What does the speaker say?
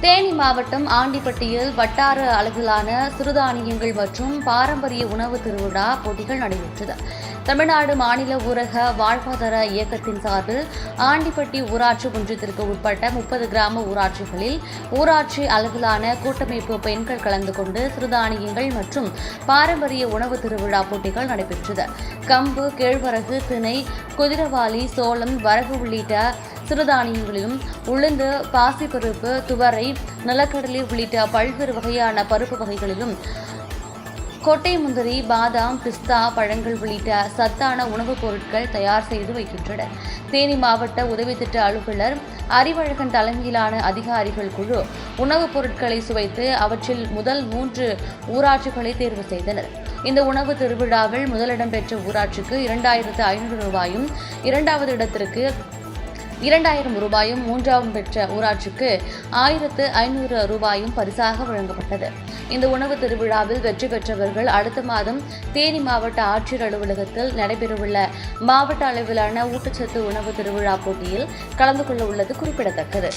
தேனி மாவட்டம் ஆண்டிப்பட்டியில் வட்டார அளவிலான சிறுதானியங்கள் மற்றும் பாரம்பரிய உணவு திருவிழா போட்டிகள் நடைபெற்றது. தமிழ்நாடு மாநில ஊரக வாழ்வாதார இயக்கத்தின் சார்பில் ஆண்டிப்பட்டி ஊராட்சி ஒன்றியத்திற்கு உட்பட்ட முப்பது கிராம ஊராட்சிகளில் ஊராட்சி அளவிலான கூட்டமைப்பு பெண்கள் கலந்து கொண்டு சிறுதானியங்கள் மற்றும் பாரம்பரிய உணவு திருவிழா போட்டிகள் நடைபெற்றது. கம்பு கேழ்வரகு திணை குதிரவாளி சோளம் வரகு உள்ளிட்ட சிறுதானியங்களிலும் உளுந்து பாசிப்பருப்பு துவரை நிலக்கடலை உள்ளிட்ட பல்வேறு வகையான பருப்பு வகைகளிலும் கொட்டை முந்திரி பாதாம் பிஸ்தா பழங்கள் உள்ளிட்ட சத்தான உணவுப் பொருட்கள் தயார் செய்து வைக்கின்றனர். தேனி மாவட்ட உதவி திட்ட அலுவலர் அறிவழகன் தலைமையிலான அதிகாரிகள் குழு உணவுப் பொருட்களை சுவைத்து அவற்றில் முதல் மூன்று ஊராட்சிகளை தேர்வு செய்தனர். இந்த உணவு திருவிழாவில் முதலிடம் பெற்ற ஊராட்சிக்கு இரண்டாயிரத்து ஐநூறு ரூபாயும் இரண்டாவது இடத்திற்கு இரண்டாயிரம் ரூபாயும் மூன்றாம் பெற்ற ஊராட்சிக்கு ஆயிரத்து ஐநூறு ரூபாயும் பரிசாக வழங்கப்பட்டது. இந்த உணவு திருவிழாவில் வெற்றி பெற்றவர்கள் அடுத்த மாதம் தேனி மாவட்ட ஆட்சியர் அலுவலகத்தில் நடைபெறவுள்ள மாவட்ட அளவிலான ஊட்டச்சத்து உணவு திருவிழா போட்டியில் கலந்து கொள்ள உள்ளது குறிப்பிடத்தக்கது.